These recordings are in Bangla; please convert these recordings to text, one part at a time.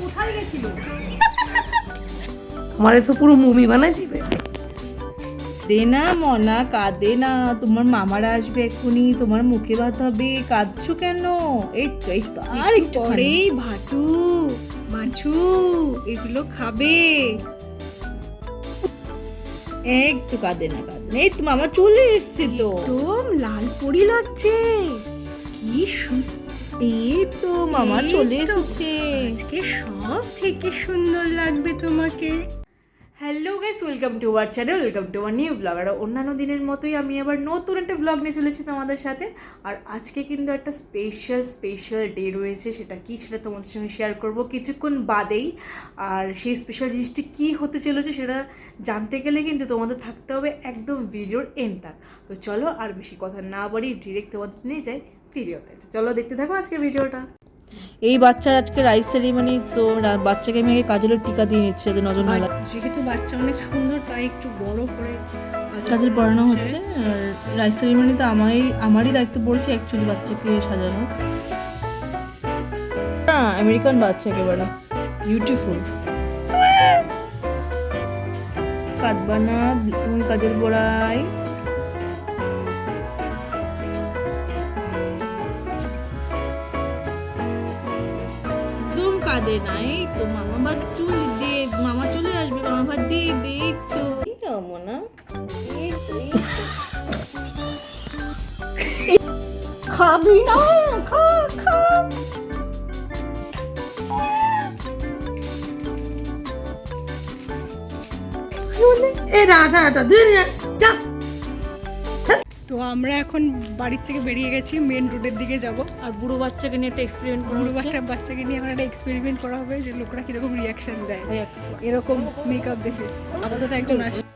কোথায় গেছিল? আমারে তো পুরো মুভি বানাই দিবে। দে না মনা কাঁদে না। তোমার মামারা আসবে এক্ষুনি তোমার মুখে ভাত হবে। কাঁদছো কেন? এই তো এই তো আর একটু পরেই ভাটু মাছু এগুলো খাবে। একটু কাঁদে না কাঁদে না। এই তো মামা চলে এসছে তো। একদম লাল পরি লাগছে। কি সুন্দর এই তো মামা চলে এসেছে। আজকে সব থেকে সুন্দর লাগবে তোমাকে। Hello guys welcome to our channel welcome to our new blog আর অন্যান্য দিনের মতোই আমি আবার নতুন একটা ব্লগ নিয়ে চলেছি তোমাদের সাথে। আর আজকে কিন্তু একটা স্পেশাল স্পেশাল ডে রয়েছে সেটা কি সেটা তোমাদের সঙ্গে শেয়ার করব কিছুক্ষণ বাদেই। আর সেই স্পেশাল জিনিসটি কি হতে চলেছে সেটা জানতে গেলে কিন্তু তোমাদের থাকতে হবে একদম ভিডিওর এন্ড তাক তো চলো আর বেশি কথা না বাড়ি ডিরেক্ট তোমাদের নিয়ে যাই। ভিডিওতে চলো দেখতে থাকো আজকে ভিডিওটা এই বাচ্চার আজকে রাইস সেরিমানি তো বাচ্চাকে আমি আগে কাজলের টিকা দিয়ে নিচ্ছে যাতে নজর না যেহেতু বাচ্চা অনেক সুন্দর তাই একটু বড় করে কাজল পড়ানো হচ্ছে। আর রাইস সেরিমানিতে আমারই আমারই দায়িত্ব পড়েছে অ্যাকচুয়ালি বাচ্চাকে সাজানো। না আমেরিকান বাচ্চা একেবারে বিউটিফুল কাঁদবা না তুমি কাজল পড়াই কাঁদে না এই তো মামা ভাত চুল দে মামা চলে আসবে মামা ভাত দেবে এই তো। এই না এই তো, এই তো। খাবি না খা খা। এ রাটা রাটা ধরে। তো আমরা এখন বাড়ির থেকে বেরিয়ে গেছি মেন রোডের দিকে যাব। আর বুড়ো বাচ্চাকে নিয়ে একটা এক্সপেরিমেন্ট বুড়ো বাচ্চা বাচ্চাকে নিয়ে এখন একটা এক্সপেরিমেন্ট করা হবে যে লোকরা কীরকম রিয়াকশান দেয়। এরকম মেকআপ দেখে। আপাতত একজন আসছে।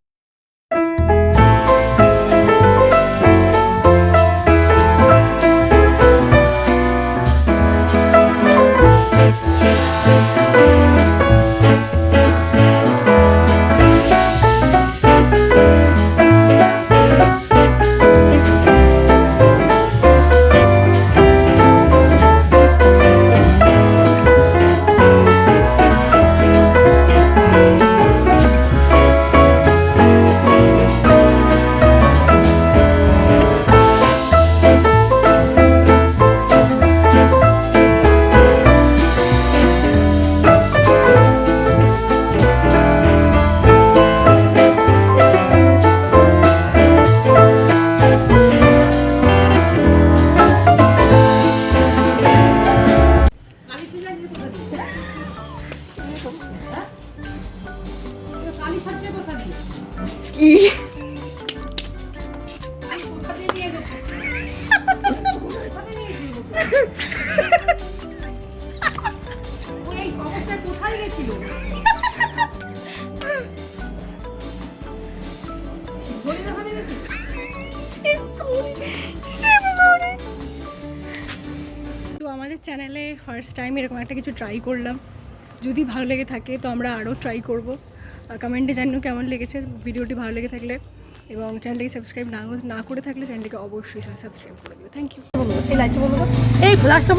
তো আমাদের চ্যানেলে ফার্স্ট টাইম এরকম একটা কিছু ট্রাই করলাম। যদি ভালো লেগে থাকে তো আমরা আরও ট্রাই করব। কমেন্টে জানিও কেমন লেগেছে ভিডিওটি ভালো লেগে থাকলে এবং চ্যানেলটিকে সাবস্ক্রাইব না না করে থাকলে চ্যানেলটিকে অবশ্যই সাবস্ক্রাইব করে দিও। থ্যাংক ইউ এই লাইটটা বলো এই ফ্ল্যাশটা